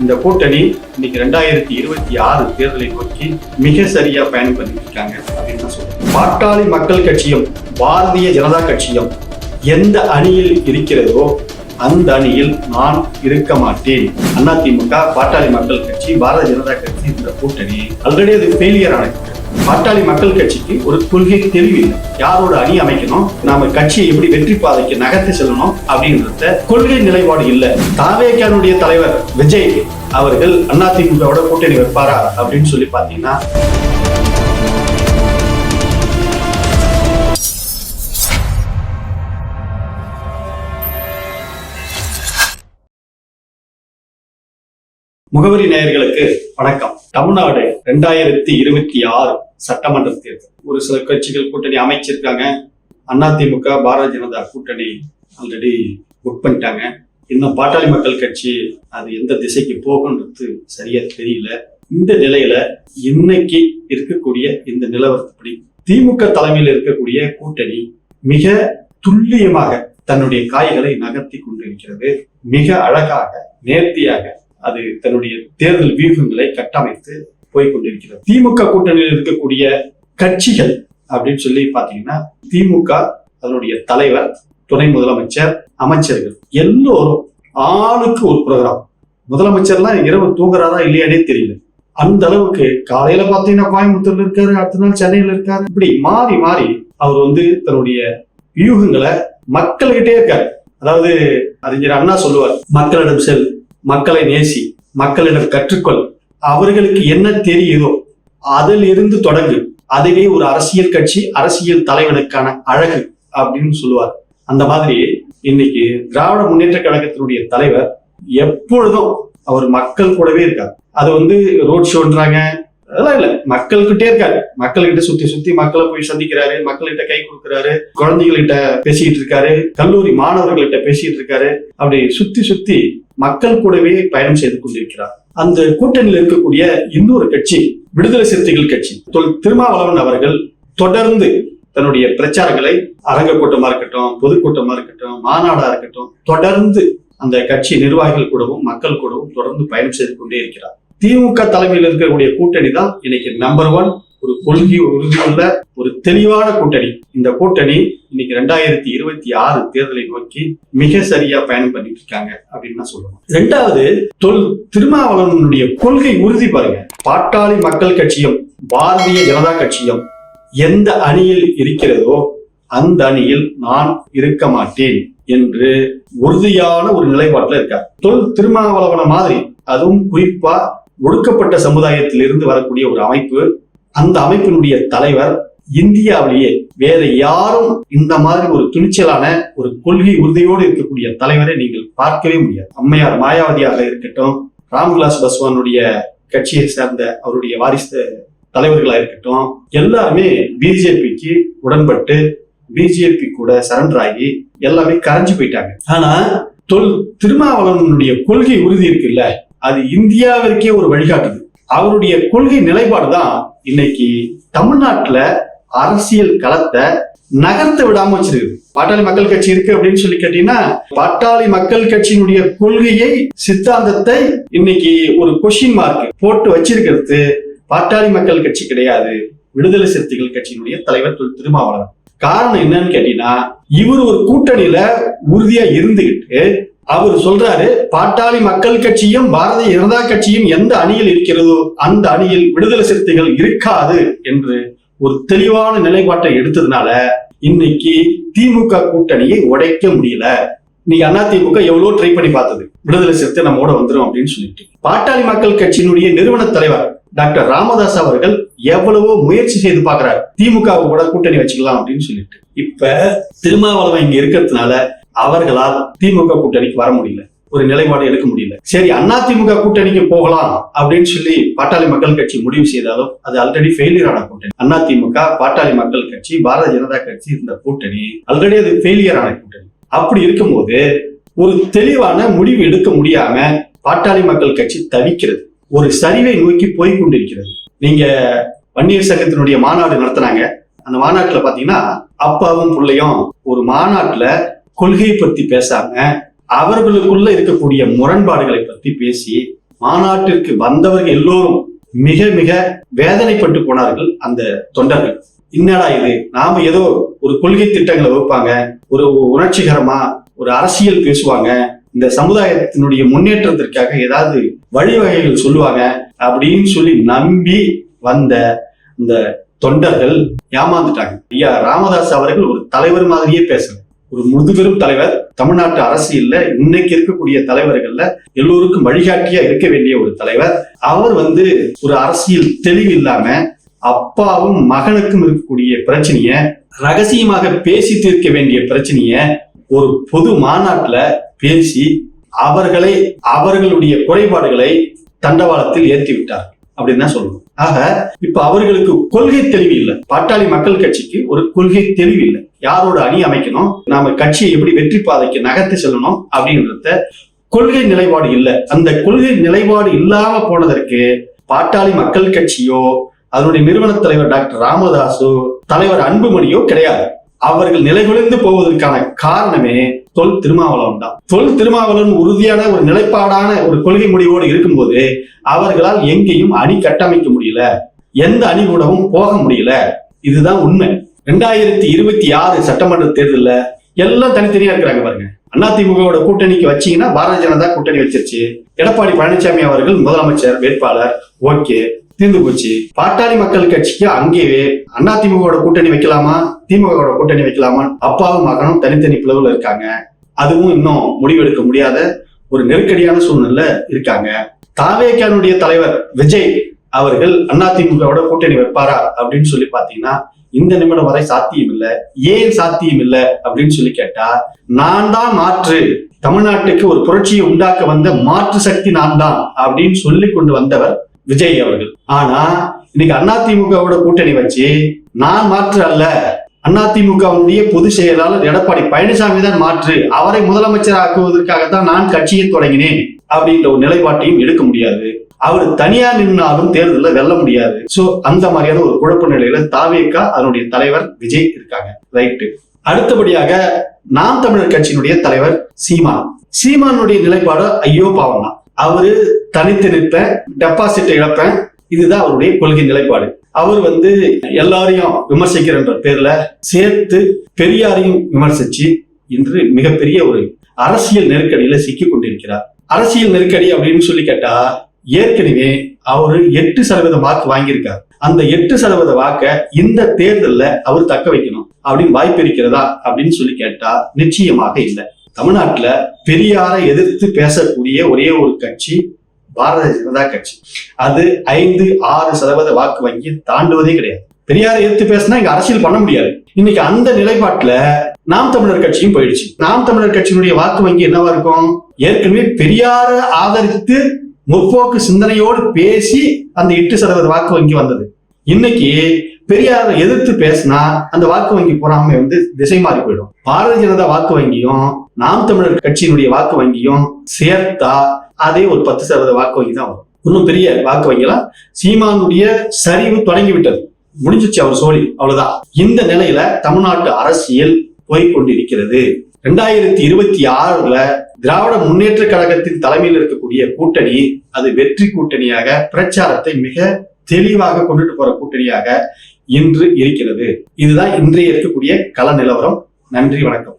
இந்த கூட்டணி இன்னைக்கு ரெண்டாயிரத்தி இருபத்தி ஆறு தேர்தலை நோக்கி மிக சரியா பயணம் பண்ணிட்டு இருக்காங்க அப்படின்னு சொல்றேன். பாட்டாளி மக்கள் கட்சியும் பாரதிய ஜனதா கட்சியும் எந்த அணியில் இருக்கிறதோ அந்த அணியில் நான் இருக்க மாட்டேன். அதிமுக பாட்டாளி மக்கள் கட்சி பாரதிய ஜனதா கட்சி இந்த கூட்டணி. ஆல்ரெடி அது ஃபெயிலியர் ஆனது. பாட்டாளி மக்கள் கட்சிக்கு ஒரு கொள்கை தெளிவில்லை யாரோட அணி அமைக்கணும்? நாம கட்சியை எப்படி வெற்றி பாதைக்கு நகர்த்தி செல்லணும் அப்படின்றத கொள்கை நிலைப்பாடு இல்லை. தாவேக்கானுடைய தலைவர் விஜய் அவர்கள் அதிமுகவோட கூட்டணி வைப்பாரா அப்படின்னு சொல்லி பாத்தீங்கன்னா முகவரி நேயர்களுக்கு வணக்கம். தமிழ்நாடு ரெண்டாயிரத்தி இருபத்தி ஆறு சட்டமன்ற தேர்தல். ஒரு சில கட்சிகள் கூட்டணி அமைச்சிருக்காங்க. அதிமுக பாரதிய ஜனதா கூட்டணி ஆல்ரெடி புக் பண்ணிட்டாங்க. இன்னும் பாட்டாளி மக்கள் கட்சி அது எந்த திசைக்கு போகுன்றது சரியா தெரியல. இந்த நிலையில இன்னைக்கு இருக்கக்கூடிய இந்த நிலவரப்படி திமுக தலைமையில் இருக்கக்கூடிய கூட்டணி மிக துல்லியமாக தன்னுடைய காய்களை நகர்த்தி கொண்டிருக்கிறது. மிக அழகாக நேர்த்தியாக அது தன்னுடைய தேர்தல் வியூகங்களை கட்டமைத்து போய்கொண்டிருக்கிறது திமுக கூட்டணியில் இருக்கக்கூடிய கட்சிகள் அப்படின்னு சொல்லி பாத்தீங்கன்னா திமுக அதனுடைய தலைவர் துணை முதலமைச்சர் அமைச்சர்கள் எல்லோரும் ஆளுக்கு ஒரு ப்ரோக்ராம். முதலமைச்சர்லாம் இரவு தூங்குறாரா இல்லையானே தெரியல. அந்த அளவுக்கு காலையில பாத்தீங்கன்னா கோயம்புத்தூர்ல இருக்காரு அடுத்த நாள் சென்னையில இருக்காரு. இப்படி மாறி மாறி அவர் வந்து தன்னுடைய வியூகங்களை மக்கள்கிட்டே இருக்காரு. அதாவது அறிஞர் அண்ணா சொல்லுவார் மக்களிடம் செல் மக்களை நேசி மக்களிடம் கற்றுக்கொள். அவர்களுக்கு என்ன தெரியுதோ அதில் இருந்து தொடங்கு. அதுவே ஒரு அரசியல் கட்சி அரசியல் தலைவனுக்கான அழகு அப்படின்னு சொல்லுவார். அந்த மாதிரி இன்னைக்கு திராவிட முன்னேற்ற கழகத்தினுடைய தலைவர் எப்பொழுதும் அவர் மக்கள் கூடவே இருக்கார். அது வந்து ரோட் ஷோன்றாங்க அதெல்லாம் இல்ல. மக்கள்கிட்டே இருக்காரு. மக்கள்கிட்ட சுத்தி சுத்தி மக்களை போய் சந்திக்கிறாரு மக்கள்கிட்ட கை கொடுக்கிறாரு குழந்தைகள்கிட்ட பேசிட்டு இருக்காரு கல்லூரி மாணவர்கள்கிட்ட பேசிட்டு இருக்காரு. அப்படி சுத்தி சுத்தி மக்கள் கூடவே பயணம் செய்து கொண்டிருக்கிறார். அந்த கூட்டணியில் இருக்கக்கூடிய இன்னொரு கட்சி விடுதலை சிறுத்தைகள் கட்சி. திருமாவளவன் அவர்கள் தொடர்ந்து தன்னுடைய பிரச்சாரங்களை அரங்க கூட்டமா இருக்கட்டும் பொதுக்கூட்டமா இருக்கட்டும் மாநாடா இருக்கட்டும் தொடர்ந்து அந்த கட்சி நிர்வாகிகள் கூடவும் மக்கள் கூடவும் தொடர்ந்து பயணம் செய்து கொண்டே இருக்கிறார். திமுக தலைமையில் இருக்கக்கூடிய கூட்டணி தான் இன்னைக்கு நம்பர் ஒன் ஒரு கொள்கை உறுதியுள்ள ஒரு தெளிவான கூட்டணி. இந்த கூட்டணி இன்னைக்கு ரெண்டாயிரத்தி இருபத்தி ஆறு தேர்தலை நோக்கி மிக சரியா பயணம் பண்ணிட்டு இருக்காங்க அப்படின்னு நான் சொல்லுவேன் ரெண்டாவது தொல் திருமாவளவனுடைய கொள்கை உறுதி பாருங்க. பாட்டாளி மக்கள் கட்சியும் பாரதிய ஜனதா கட்சியும் எந்த அணியில் இருக்கிறதோ அந்த அணியில் நான் இருக்க மாட்டேன் என்று உறுதியான ஒரு நிலைப்பாட்டில் இருக்கார். தொல் திருமாவளவன மாதிரி அதுவும் குறிப்பா ஒடுக்கப்பட்ட சமுதாயத்திலிருந்து வரக்கூடிய ஒரு அமைப்பு அந்த அமைப்பினுடைய தலைவர் இந்தியாவிலேயே வேற யாரும் இந்த மாதிரி ஒரு துணிச்சலான ஒரு கொள்கை உறுதியோடு இருக்கக்கூடிய தலைவரை நீங்கள் பார்க்கவே முடியாது. அம்மையார் மாயாவதியாக இருக்கட்டும் ராம்விலாஸ் பஸ்வானுடைய கட்சியை சேர்ந்த அவருடைய வாரிசு தலைவர்களா இருக்கட்டும் எல்லாருமே பிஜேபிக்கு உடன்பட்டு பிஜேபி கூட சரண்டர் ஆகி எல்லாமே கரைஞ்சு போயிட்டாங்க. ஆனா தொல் திருமாவளவனுடைய கொள்கை உறுதி இருக்குல்ல அது இந்தியாவிற்கே ஒரு வழிகாட்டுது. அவருடைய கொள்கை நிலைப்பாடு தான் இன்னைக்கு தமிழ்நாட்டுல அரசியல் களத்தை நகர்த்த விடாம வச்சிருக்கு. பாட்டாளி மக்கள் கட்சி இருக்கு அப்படின்னு சொல்லி கேட்டீங்கன்னா பாட்டாளி மக்கள் கட்சியினுடைய கொள்கையை சித்தாந்தத்தை இன்னைக்கு ஒரு கொஷின் மார்க் போட்டு வச்சிருக்கிறது பாட்டாளி மக்கள் கட்சி கிடையாது. விடுதலை சிறுத்தைகள் கட்சியினுடைய தலைவர் திரு திருமாவளவன். காரணம் என்னன்னு கேட்டீங்கன்னா இவர் ஒரு கூட்டணியில உறுதியா இருந்துகிட்டு அவர் சொல்றாரு பாட்டாளி மக்கள் கட்சியும் பாரதிய ஜனதா கட்சியும் எந்த அணியில் இருக்கிறதோ அந்த அணியில் விடுதலை சிறுத்தைகள் இருக்காது என்று ஒரு தெளிவான நிலைப்பாட்டை எடுத்ததுனால இன்னைக்கு திமுக கூட்டணியை உடைக்க முடியல. இன்னைக்கு அதிமுக எவ்வளவு ட்ரை பண்ணி பார்த்தது. விடுதலை சிறுத்தை நம்மோட வந்துடும் அப்படின்னு சொல்லிட்டு. பாட்டாளி மக்கள் கட்சியினுடைய நிறுவன தலைவர் டாக்டர் ராமதாஸ் அவர்கள் எவ்வளவோ முயற்சி செய்து பாக்குறாரு திமுக கூட கூட்டணி வச்சுக்கலாம் அப்படின்னு சொல்லிட்டு. இப்ப திருமாவளவன் இங்க இருக்கிறதுனால அவர்களால் திமுக கூட்டணிக்கு வர முடியல. ஒரு நிலைப்பாடு எடுக்க முடியல. சரி அண்ணா திமுக கூட்டணிக்கு போகலாம் அப்படின்னு சொல்லி பாட்டாளி மக்கள் கட்சி முடிவு செய்தாலும் அது ஆல்ரெடி ஃபெயிலியர் ஆன கூட்டணி. திமுக பாட்டாளி மக்கள் கட்சி பாரதிய ஜனதா கட்சி இந்த கூட்டணி ஆல்ரெடி அது ஃபெயிலியர் ஆன கூட்டணி. அப்படி இருக்கும்போது ஒரு தெளிவான முடிவு எடுக்க முடியாம பாட்டாளி மக்கள் கட்சி தவிக்கிறது. ஒரு சரிவை நோக்கி போய் கொண்டிருக்கிறது நீங்க வன்னியர் சங்கத்தினுடைய மாநாடு நடத்தினாங்க. அந்த மாநாட்டுல பாத்தீங்கன்னா அப்பாவும் பிள்ளையும் ஒரு மாநாட்டுல கொள்கையை பத்தி பேசாம அவர்களுக்குள்ள இருக்கக்கூடிய முரண்பாடுகளை பத்தி பேசி மாநாட்டிற்கு வந்தவர்கள் எல்லோரும் மிக மிக வேதனைப்பட்டு போனார்கள் அந்த தொண்டர்கள். என்னடா இது? நாம ஏதோ ஒரு கொள்கை திட்டங்களை வைப்பாங்க ஒரு உணர்ச்சிகரமா ஒரு அரசியல் பேசுவாங்க இந்த சமுதாயத்தினுடைய முன்னேற்றத்திற்காக ஏதாவது வழிவகைகள் சொல்லுவாங்க அப்படின்னு சொல்லி நம்பி வந்த இந்த தொண்டர்கள் ஏமாந்துட்டாங்க. ஐயா ராமதாஸ் அவர்கள் ஒரு தலைவர் மாதிரியே பேசல. ஒரு முதுபெரும் தலைவர் தமிழ்நாட்டு அரசியல்ல இன்னைக்கு இருக்கக்கூடிய தலைவர்கள்ல எல்லோருக்கும் வழிகாட்டியா இருக்க வேண்டிய ஒரு தலைவர். அவர் வந்து ஒரு அரசியல் தெளிவு இல்லாம அப்பாவும் மகனுக்கும் இருக்கக்கூடிய பிரச்சனைய ரகசியமாக பேசி தீர்க்க வேண்டிய பிரச்சனைய ஒரு பொது மாநாட்டுல பேசி அவர்களை அவர்களுடைய குறைபாடுகளை தண்டவாளத்தில் ஏற்றி விட்டார் அப்படின்னு தான் சொல்லணும். ஆக இப்ப அவர்களுக்கு கொள்கை தெளிவு இல்லை. பாட்டாளி மக்கள் கட்சிக்கு ஒரு கொள்கை தெளிவு இல்லை. யாரோட அணி அமைக்கணும்? நாம கட்சியை எப்படி வெற்றி பாதைக்கு நகர்த்து செல்லணும் அப்படின்றத கொள்கை நிலைப்பாடு இல்லை. அந்த கொள்கை நிலைப்பாடு இல்லாம போனதற்கு பாட்டாளி மக்கள் கட்சியோ அதனுடைய நிறுவன தலைவர் டாக்டர் ராமதாசோ தலைவர் அன்புமணியோ கிடையாது. அவர்கள் நிலைகுலைந்து போவதற்கான காரணமே தொல் திருமாவளவன் தான். தொல் திருமாவளவன் உறுதியான ஒரு நிலைப்பாடான ஒரு கொள்கை முடிவோடு இருக்கும்போது அவர்களால் எங்கேயும் அணி கட்டமைக்க முடியல. எந்த அணி கூடவும் போக முடியல. இதுதான் உண்மை. ரெண்டாயிரத்தி இருபத்தி ஆறு சட்டமன்ற தேர்தலில் எல்லாம் தனித்தனியா இருக்கிறாங்க பாருங்க. அதிமுகவோட கூட்டணிக்கு வச்சீங்கன்னா பாரதிய ஜனதா கூட்டணி வச்சிருச்சு. எடப்பாடி பழனிசாமி அவர்கள் முதலமைச்சர் வேட்பாளர் ஓகே. தீர்ந்து போச்சு. பாட்டாளி மக்கள் கட்சிக்கு அங்கேயே அண்ணா திமுகவோட கூட்டணி வைக்கலாமா? திமுகவோட கூட்டணி வைக்கலாமா? அப்பாவும் மகனும் தனித்தனி பிளவுல இருக்காங்க. அதுவும் இன்னும் முடிவெடுக்க முடியாத ஒரு நெருக்கடியான சூழ்நிலை இருக்காங்க. தாவேக்கானுடைய தலைவர் விஜய் அவர்கள் அதிமுகவோட கூட்டணி வைப்பாரா அப்படின்னு சொல்லி பாத்தீங்கன்னா இந்த நிமிடம் வரை சாத்தியம் இல்லை. ஏன் சாத்தியம் இல்லை அப்படின்னு சொல்லி கேட்டா நான் தான் மாற்று. தமிழ்நாட்டுக்கு ஒரு புரட்சியை உண்டாக்க வந்த மாற்று சக்தி நான் தான் அப்படின்னு சொல்லி கொண்டு வந்தவர் விஜய் அவர்கள். ஆனா இன்னைக்கு அதிமுகவோட கூட்டணி வச்சு நான் மாற்று அல்ல. அதிமுகவுடைய பொதுச் செயலாளர் எடப்பாடி பழனிசாமி தான் மாற்று. அவரை முதலமைச்சர் ஆக்குவதற்காகத்தான் நான் கட்சியை தொடங்கினேன் அப்படின்ற ஒரு நிலைப்பாட்டையும் எடுக்க முடியாது. அவர் தனியா நின்னாலும் தேர்தலில் வெல்ல முடியாது. சோ அந்த மாதிரியான ஒரு குழப்ப நிலையில தாவேக்கா அதனுடைய தலைவர் விஜய் இருக்காங்க. ரைட்டு அடுத்தபடியாக நாம் தமிழர் கட்சியினுடைய தலைவர் சீமான். சீமானுடைய நிலைப்பாடு ஐயோ பாவம் தான் அவரு தனித்து நிற்ப டெபாசிட் இழப்பேன் இதுதான் அவருடைய கொள்கை நிலைப்பாடு. அவர் வந்து எல்லாரையும் விமர்சிக்கிறன்ற பேர்ல சேர்த்து பெரியாரையும் விமர்சிச்சு இன்று மிகப்பெரிய ஒரு அரசியல் நெருக்கடியில சிக்கி கொண்டிருக்கிறார். அரசியல் நெருக்கடி அப்படின்னு சொல்லி கேட்டா ஏற்கனவே அவரு எட்டு சதவீத வாக்கு வாங்கியிருக்கார். அந்த எட்டு சதவீத வாக்க இந்த தேர்தல்ல அவர் தக்க வைக்கணும். அப்படின்னு வாய்ப்பு இருக்கிறதா அப்படின்னு சொல்லி கேட்டா நிச்சயமாக இல்லை. தமிழ்நாட்டில் பெரியாரை எதிர்த்து பேசக்கூடிய ஒரே ஒரு கட்சி பாரதிய ஜனதா கட்சி. அது ஐந்து ஆறு சதவீத வாக்கு வங்கி தாண்டுவதே கிடையாது. பெரியாரை எதிர்த்து பேசினா இங்க அரசியல் பண்ண முடியாது. இன்னைக்கு அந்த நிலைப்பாட்டுல நாம் தமிழர் கட்சியும் போயிடுச்சு. நாம் தமிழர் கட்சியினுடைய வாக்கு வங்கி என்னவா இருக்கும்? ஏற்கனவே பெரியாரை ஆதரித்து முற்போக்கு சிந்தனையோடு பேசி அந்த எட்டு சதவீத வாக்கு வங்கி வந்தது. இன்னைக்கு பெரியாரை எதிர்த்து பேசினா அந்த வாக்கு வங்கி பொறாமை வந்து திசை மாறி போயிடும். பாரதிய ஜனதா வாக்கு வங்கியும் நாம் தமிழர் கட்சியினுடைய வாக்கு வங்கியும் சேர்த்தா அதே ஒரு பத்து சதவீத வாக்கு வங்கி தான் வரும். இன்னும் பெரிய வாக்கு வங்கிலாம் சீமானுடைய சரிவு தொடங்கி விட்டது முடிஞ்சிச்சு அவர் சோழி அவ்வளவுதான். இந்த நிலையில தமிழ்நாட்டு அரசியல் போய்கொண்டிருக்கிறது ரெண்டாயிரத்தி இருபத்தி ஆறுல திராவிட முன்னேற்ற கழகத்தின் தலைமையில் இருக்கக்கூடிய கூட்டணி அது வெற்றி கூட்டணியாக பிரச்சாரத்தை மிக தெளிவாக கொண்டுட்டு போற கூட்டணியாக இன்று இருக்கிறது. இதுதான் இன்றைய இருக்கக்கூடிய கள நிலவரம். நன்றி வணக்கம்.